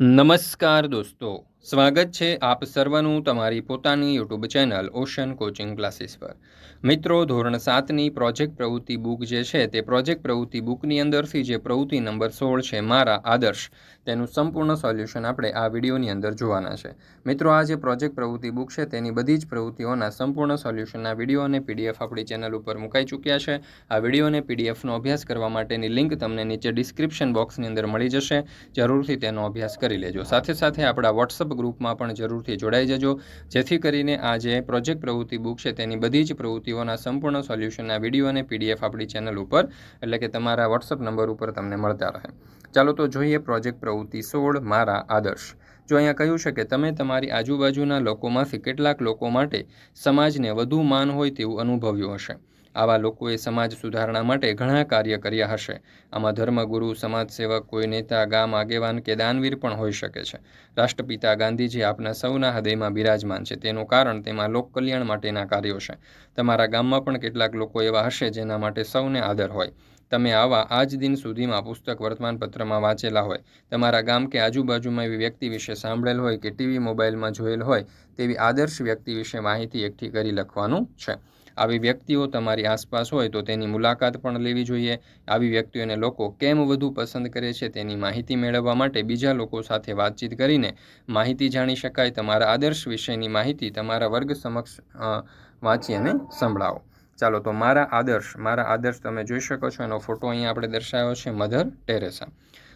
નમસ્કાર દોસ્તો. સ્વાગત છે આપ સર્વનું તમારી પોતાની YouTube channel Ocean Coaching Classes પર. મિત્રો, ધોરણ સાતની પ્રોજેક્ટ પ્રવૃત્તિ બુક જે છે, તે પ્રોજેક્ટ પ્રવૃત્તિ બુકની અંદરથી જે પ્રવૃત્તિ નંબર સોળ છે, મારા આદર્શ, તેનું સંપૂર્ણ સોલ્યુશન આપણે આ વિડીયોની અંદર જોવાના છે. મિત્રો, આ જે પ્રોજેક્ટ પ્રવૃત્તિ બુક છે, તેની બધી જ પ્રવૃત્તિઓના સંપૂર્ણ સોલ્યુશનના વીડિયો અને પીડીએફ આપણી ચેનલ ઉપર મુકાઈ ચૂક્યા છે. આ વીડિયો અને પીડીએફનો અભ્યાસ કરવા માટેની લિંક તમને નીચે ડિસ્ક્રિપ્શન બોક્સની અંદર મળી જશે. જરૂરથી તેનો અભ્યાસ કરી લેજો. સાથે સાથે આપણા વોટ્સઅપ ગ્રુપમાં પણ જરૂરથી જોડાઈ જજો. જેથી કરીને આ જે પ્રોજેક્ટ પ્રવૃત્તિ બુક છે તેની બધી જ પ્રવૃત્તિઓના સંપૂર્ણ સોલ્યુશનના વીડિયો અને પીડીએફ આપણી ચેનલ ઉપર, એટલે કે તમારા વોટ્સઅપ નંબર ઉપર તમને મળતા રહે. ચાલો તો જોઈએ પ્રોજેક્ટ પ્રવૃત્તિ સોળ, મારા આદર્શ. જો અહીંયા કહ્યું છે કે તમે તમારી આજુબાજુના લોકોમાંથી કેટલાક લોકો માટે સમાજને વધુ માન હોય તેવું અનુભવ્યું હશે. આવા લોકોએ સમાજ સુધારણા માટે ઘણા કાર્ય કર્યા હશે. આમાં ધર્મગુરુ, સમાજસેવક, કોઈ નેતા, ગામ આગેવાન કે દાનવીર પણ હોઈ શકે છે. રાષ્ટ્રપિતા ગાંધીજી આપના સૌના હૃદયમાં બિરાજમાન છે. તેનું કારણ તેમાં લોકકલ્યાણ માટેના કાર્યો છે. તમારા ગામમાં પણ કેટલાક લોકો એવા હશે જેના માટે સૌને આદર હોય. તમે આવા આજ દિન સુધીમાં પુસ્તક વર્તમાનપત્રમાં વાંચેલા હોય, તમારા ગામ કે આજુબાજુમાં એવી વ્યક્તિ વિશે સાંભળેલ હોય કે ટીવી મોબાઈલમાં જોયેલ હોય, તેવી આદર્શ વ્યક્તિ વિશે માહિતી એકઠી કરી લખવાનું છે. આવી વ્યક્તિઓ તમારી આસપાસ હોય તો તેની મુલાકાત પણ લેવી જોઈએ. આવી વ્યક્તિઓને લોકો કેમ વધુ પસંદ કરે છે તેની માહિતી મેળવવા માટે બીજા લોકો સાથે વાતચીત કરીને માહિતી જાણી શકાય. તમારા આદર્શ વિષયની માહિતી તમારા વર્ગ સમક્ષ વાંચી અને સંભળાવો. ચાલો તો મારા આદર્શ મારા આદર્શ તમે જોઈ શકો છો, એનો ફોટો અહીંયા આપણે દર્શાવ્યો છે, મધર ટેરેસા.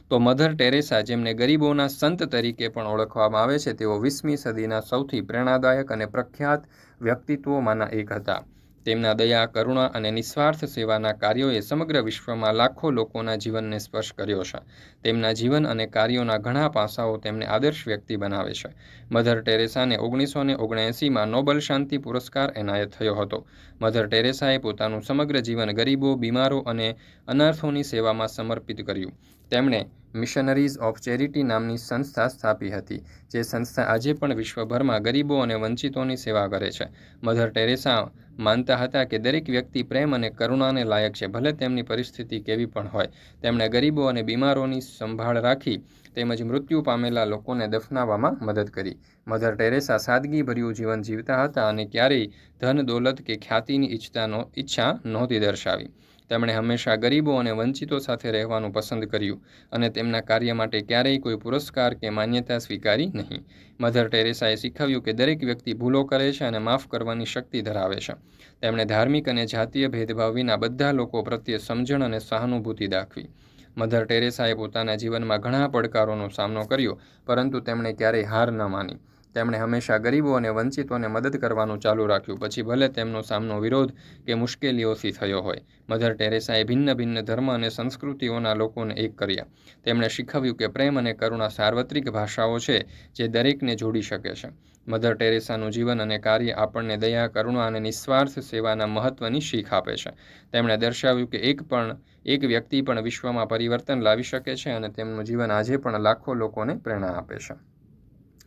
તો મધર ટેરેસા જેમને ગરીબોના સંત તરીકે પણ ઓળખવામાં આવે છે, તેઓ વીસમી સદીના સૌથી પ્રેરણાદાયક અને પ્રખ્યાત વ્યક્તિત્વોમાંના એક હતા. તેમના દયા, કરુણા અને નિસ્વાર્થ સેવાના કાર્યોએ સમગ્ર વિશ્વમાં લાખો લોકોના જીવનને સ્પર્શ કર્યો છે. તેમના જીવન અને કાર્યોના ઘણા પાસાઓ તેમને આદર્શ વ્યક્તિ બનાવે છે. મધર ટેરેસાને ઓગણીસો ને ઓગણએંસીમાં નોબલ શાંતિ પુરસ્કાર એનાયત થયો હતો. મધર ટેરેસાએ પોતાનું સમગ્ર જીવન ગરીબો, બીમારો અને અનાર્થોની સેવામાં સમર્પિત કર્યું. તેમણે મિશનરીઝ ઓફ ચેરિટી નામની સંસ્થા સ્થાપી હતી, જે સંસ્થા આજે પણ વિશ્વભરમાં ગરીબો અને વંચિતોની સેવા કરે છે. મધર ટેરેસા માનતા હતા કે દરેક વ્યક્તિ પ્રેમ અને કરુણાને લાયક છે, ભલે તેમની પરિસ્થિતિ કેવી પણ હોય. તેમણે ગરીબો અને બીમારોની સંભાળ રાખી તેમજ મૃત્યુ પામેલા લોકોને દફનાવવામાં મદદ કરી. મધર ટેરેસા સાદગીભર્યું જીવન જીવતા હતા અને ક્યારેય ધન, દોલત કે ખ્યાતિની ઈચ્છતાનો ઈચ્છા નહોતી દર્શાવી. તેમણે હંમેશા ગરીબો અને વંચિતો સાથે રહેવાનું પસંદ કર્યું અને તેમના કાર્ય માટે ક્યારેય કોઈ પુરસ્કાર કે માન્યતા સ્વીકારી નહીં. મધર ટેરેસાએ શીખવ્યું કે દરેક વ્યક્તિ ભૂલો કરે છે અને માફ કરવાની શક્તિ ધરાવે છે. તેમણે ધાર્મિક અને જાતીય ભેદભાવ વિના બધા લોકો પ્રત્યે સમજણ અને સહાનુભૂતિ દાખવી. મધર ટેરેસાએ પોતાના જીવનમાં ઘણા પડકારોનો સામનો કર્યો, પરંતુ તેમણે ક્યારેય હાર ન માની. તેમણે હંમેશા ગરીબો અને વંચિતોને મદદ કરવાનું ચાલુ રાખ્યું. પછી ભલે તેમનો સામનો વિરોધ કે મુશ્કેલીઓથી થયો હોય, મધર ટેરેસાએ ભિન્ન ભિન્ન ધર્મ અને સંસ્કૃતિઓના લોકોને એક કર્યા. તેમણે શીખવ્યું કે પ્રેમ અને કરુણા સાર્વત્રિક ભાષાઓ છે જે દરેકને જોડી શકે છે. મધર ટેરેસાનું જીવન અને કાર્ય આપણને દયા, કરુણા અને નિસ્વાર્થ સેવાના મહત્ત્વની શીખ આપે છે. તેમણે દર્શાવ્યું કે એક પણ, એક વ્યક્તિ પણ વિશ્વમાં પરિવર્તન લાવી શકે છે અને તેમનું જીવન આજે પણ લાખો લોકોને પ્રેરણા આપે છે.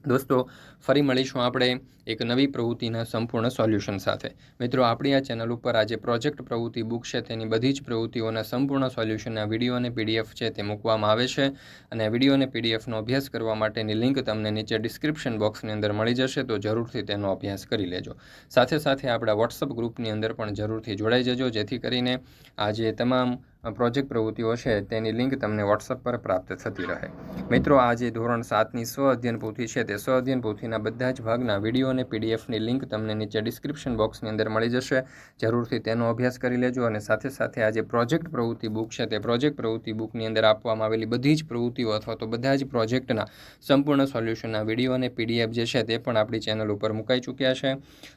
દોસ્તો, ફરી મળીશું આપણે એક નવી પ્રવૃત્તિના સંપૂર્ણ સોલ્યુશન સાથે. મિત્રો, આપણી આ ચેનલ ઉપર આજે પ્રોજેક્ટ પ્રવૃત્તિ, બુક છે તેની બધી જ પ્રવૃત્તિઓના સંપૂર્ણ સોલ્યુશનના વીડિયો અને પીડીએફ છે તે મૂકવામાં આવે છે અને વીડિયો અને પીડીએફનો અભ્યાસ કરવા માટેની લિંક તમને નીચે ડિસ્ક્રિપ્શન બોક્સની અંદર મળી જશે, તો જરૂરથી તેનો અભ્યાસ કરી લેજો. સાથે સાથે આપણા વોટ્સઅપ ગ્રુપની અંદર પણ જરૂરથી જોડાઈ જજો, જેથી કરીને આજે તમામ પ્રોજેક્ટ પ્રવૃત્તિઓ છે, તેની લિંક તમને વોટ્સઅપ પર પ્રાપ્ત થતી રહે. મિત્રો, આ જે ધોરણ સાતની સ્વ અધ્યયન પોથી છે, તે સ્વ અધ્યયન પોથીના બધા જ ભાગના વીડિયો અને પીડીએફની લિંક તમને નીચે ડિસ્ક્રિપ્શન બોક્સની અંદર મળી જશે. જરૂરથી તેનો અભ્યાસ કરી લેજો અને સાથે સાથે આ જે પ્રોજેક્ટ પ્રવૃત્તિ બુક છે, તે પ્રોજેક્ટ પ્રવૃત્તિ બુકની અંદર આપવામાં આવેલી બધી જ પ્રવૃત્તિઓ અથવા તો બધા જ પ્રોજેક્ટના સંપૂર્ણ સોલ્યુશનના વીડિયો અને પીડીએફ જે છે, તે પણ આપણી ચેનલ ઉપર મુકાઈ ચૂક્યા છે.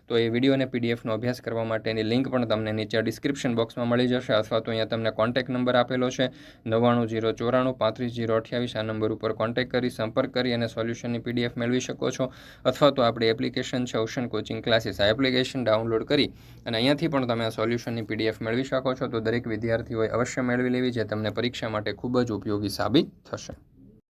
તો એ વીડિયો અને પીડીએફનો અભ્યાસ કરવા માટેની લિંક પણ તમને નીચે ડિસ્ક્રિપ્શન બોક્સમાં મળી જશે અથવા તો અહીંયા તમને કોન્ટેક્ટ કોન્ટેક્ટ નંબર આપેલો છે. નવ્વાણું જીરો ચોરાણું પાંત્રીસ જીરો અઠ્યાવીસ આ નંબર ઉપર કોન્ટેક્ટ કરી, સંપર્ક કરી અને સોલ્યુશનની પીડીએફ મેળવી શકો છો. અથવા તો આપણી એપ્લિકેશન છે ઓશન કોચિંગ ક્લાસીસ આ એપ્લિકેશન ડાઉનલોડ કરી અને અહીંયાથી પણ તમે આ સોલ્યુશનની પીડીએફ મેળવી શકો છો. તો દરેક વિદ્યાર્થીઓએ અવશ્ય મેળવી લેવી જે તમને પરીક્ષા માટે ખૂબ જ ઉપયોગી સાબિત થશે.